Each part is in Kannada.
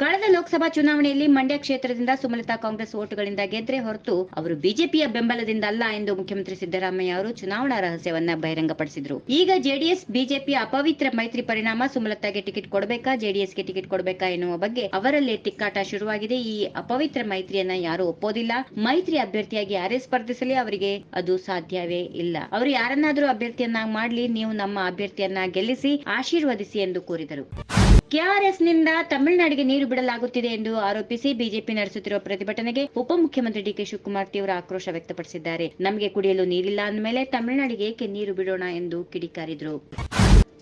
ಕಳೆದ ಲೋಕಸಭಾ ಚುನಾವಣೆಯಲ್ಲಿ ಮಂಡ್ಯ ಕ್ಷೇತ್ರದಿಂದ ಸುಮಲತಾ ಕಾಂಗ್ರೆಸ್ ಓಟುಗಳಿಂದ ಗೆದ್ರೆ ಹೊರತು ಅವರು ಬಿಜೆಪಿಯ ಬೆಂಬಲದಿಂದ ಅಲ್ಲ ಎಂದು ಮುಖ್ಯಮಂತ್ರಿ ಸಿದ್ದರಾಮಯ್ಯ ಅವರು ಚುನಾವಣಾ ರಹಸ್ಯವನ್ನ ಬಹಿರಂಗಪಡಿಸಿದ್ರು. ಈಗ ಜೆಡಿಎಸ್, ಬಿಜೆಪಿ ಅಪವಿತ್ರ ಮೈತ್ರಿ ಪರಿಣಾಮ ಸುಮಲತಾಗೆ ಟಿಕೆಟ್ ಕೊಡಬೇಕಾ, ಜೆಡಿಎಸ್ಗೆ ಟಿಕೆಟ್ ಕೊಡಬೇಕಾ ಎನ್ನುವ ಬಗ್ಗೆ ಅವರಲ್ಲೇ ತಿಕ್ಕಾಟ ಶುರುವಾಗಿದೆ. ಈ ಅಪವಿತ್ರ ಮೈತ್ರಿಯನ್ನ ಯಾರು ಒಪ್ಪೋದಿಲ್ಲ. ಮೈತ್ರಿ ಅಭ್ಯರ್ಥಿಯಾಗಿ ಯಾರೇ ಸ್ಪರ್ಧಿಸಲಿ ಅವರಿಗೆ ಅದು ಸಾಧ್ಯವೇ ಇಲ್ಲ. ಅವರು ಯಾರನ್ನಾದರೂ ಅಭ್ಯರ್ಥಿಯನ್ನಾಗಿ ಮಾಡ್ಲಿ, ನೀವು ನಮ್ಮ ಅಭ್ಯರ್ಥಿಯನ್ನ ಗೆಲ್ಲಿಸಿ, ಆಶೀರ್ವದಿಸಿ ಎಂದು ಕೋರಿದರು. ಕೆಆರ್ಎಸ್ನಿಂದ ತಮಿಳುನಾಡಿಗೆ ನೀರು ಬಿಡಲಾಗುತ್ತಿದೆ ಎಂದು ಆರೋಪಿಸಿ ಬಿಜೆಪಿ ನಡೆಸುತ್ತಿರುವ ಪ್ರತಿಭಟನೆಗೆ ಉಪಮುಖ್ಯಮಂತ್ರಿ ಡಿಕೆ ಶಿವಕುಮಾರ್ ತೀವ್ರ ಆಕ್ರೋಶ ವ್ಯಕ್ತಪಡಿಸಿದ್ದಾರೆ. ನಮಗೆ ಕುಡಿಯಲು ನೀರಿಲ್ಲ ಅಂದಮೇಲೆ ತಮಿಳುನಾಡಿಗೆ ಏಕೆ ನೀರು ಬಿಡೋಣ ಎಂದು ಕಿಡಿಕಾರಿದ್ರು.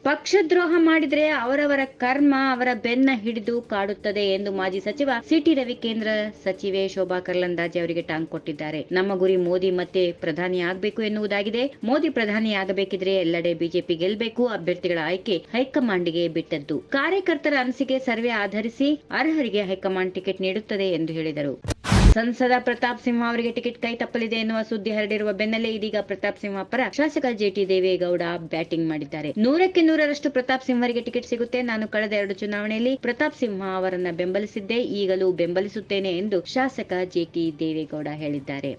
ಪಕ್ಷದ್ರೋಹ ಮಾಡಿದ್ರೆ ಅವರವರ ಕರ್ಮ ಅವರ ಬೆನ್ನ ಹಿಡಿದು ಕಾಡುತ್ತದೆ ಎಂದು ಮಾಜಿ ಸಚಿವ ಸಿಟಿ ರವಿ ಕೇಂದ್ರ ಸಚಿವೆ ಶೋಭಾ ಕರ್ಲಂದಾಜೆ ಅವರಿಗೆ ಟಾಂಗ್ ಕೊಟ್ಟಿದ್ದಾರೆ. ನಮ್ಮ ಗುರಿ ಮೋದಿ ಮತ್ತೆ ಪ್ರಧಾನಿ ಆಗಬೇಕು ಎನ್ನುವುದಾಗಿದೆ. ಮೋದಿ ಪ್ರಧಾನಿ ಆಗಬೇಕಿದ್ರೆ ಎಲ್ಲೆಡೆ ಬಿಜೆಪಿ ಗೆಲ್ಲಬೇಕು ಅಭ್ಯರ್ಥಿಗಳ ಆಯ್ಕೆ ಹೈಕಮಾಂಡ್ಗೆ ಬಿಟ್ಟದ್ದು. ಕಾರ್ಯಕರ್ತರ ಅನಿಸಿಕೆ ಸರ್ವೆ ಆಧರಿಸಿ ಅರ್ಹರಿಗೆ ಹೈಕಮಾಂಡ್ ಟಿಕೆಟ್ ನೀಡುತ್ತದೆ ಎಂದು ಹೇಳಿದರು. ಸಂಸದ ಪ್ರತಾಪ್ ಸಿಂಹ ಅವರಿಗೆ ಟಿಕೆಟ್ ಕೈ ತಪ್ಪಲಿದೆ ಎನ್ನುವ ಸುದ್ದಿ ಹರಡಿರುವ ಬೆನ್ನಲ್ಲೇ ಇದೀಗ ಪ್ರತಾಪ್ ಸಿಂಹ ಪರ ಶಾಸಕ ಜೆಟಿ ದೇವೇಗೌಡ ಬ್ಯಾಟಿಂಗ್ ಮಾಡಿದ್ದಾರೆ. ನೂರಕ್ಕೆ ನೂರರಷ್ಟು ಪ್ರತಾಪ್ ಸಿಂಹರಿಗೆ ಟಿಕೆಟ್ ಸಿಗುತ್ತೆ. ನಾನು ಕಳೆದ ಎರಡು ಚುನಾವಣೆಯಲ್ಲಿ ಪ್ರತಾಪ್ ಸಿಂಹ ಅವರನ್ನ ಬೆಂಬಲಿಸಿದ್ದೆ. ಈಗಲೂ ಬೆಂಬಲಿಸುತ್ತೇನೆ ಎಂದು ಶಾಸಕ ಜೆಟಿ ದೇವೇಗೌಡ ಹೇಳಿದ್ದಾರೆ.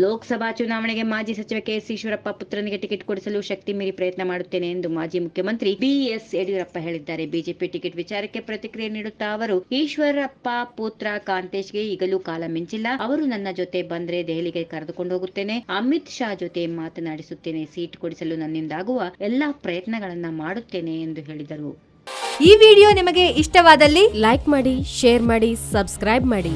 ಲೋಕಸಭಾ ಚುನಾವಣೆಗೆ ಮಾಜಿ ಸಚಿವ ಕೆಎಸ್ ಈಶ್ವರಪ್ಪ ಪುತ್ರನಿಗೆ ಟಿಕೆಟ್ ಕೊಡಿಸಲು ಶಕ್ತಿ ಮೀರಿ ಪ್ರಯತ್ನ ಮಾಡುತ್ತೇನೆ ಎಂದು ಮಾಜಿ ಮುಖ್ಯಮಂತ್ರಿ ಬಿಎಸ್ ಯಡಿಯೂರಪ್ಪ ಹೇಳಿದ್ದಾರೆ. ಬಿಜೆಪಿ ಟಿಕೆಟ್ ವಿಚಾರಕ್ಕೆ ಪ್ರತಿಕ್ರಿಯೆ ನೀಡುತ್ತಾ ಅವರು, ಈಶ್ವರಪ್ಪ ಪುತ್ರ ಕಾಂತೇಶ್ಗೆ ಈಗಲೂ ಕಾಲ ಮಿಂಚಿಲ್ಲ. ಅವರು ನನ್ನ ಜೊತೆ ಬಂದ್ರೆ ದೆಹಲಿಗೆ ಕರೆದುಕೊಂಡು ಹೋಗುತ್ತೇನೆ. ಅಮಿತ್ ಶಾ ಜೊತೆ ಮಾತನಾಡಿಸುತ್ತೇನೆ. ಸೀಟ್ ಕೊಡಿಸಲು ನನ್ನಿಂದಾಗುವ ಎಲ್ಲಾ ಪ್ರಯತ್ನಗಳನ್ನ ಮಾಡುತ್ತೇನೆ ಎಂದು ಹೇಳಿದರು. ಈ ವಿಡಿಯೋ ನಿಮಗೆ ಇಷ್ಟವಾದಲ್ಲಿ ಲೈಕ್ ಮಾಡಿ, ಶೇರ್ ಮಾಡಿ, ಸಬ್ಸ್ಕ್ರೈಬ್ ಮಾಡಿ.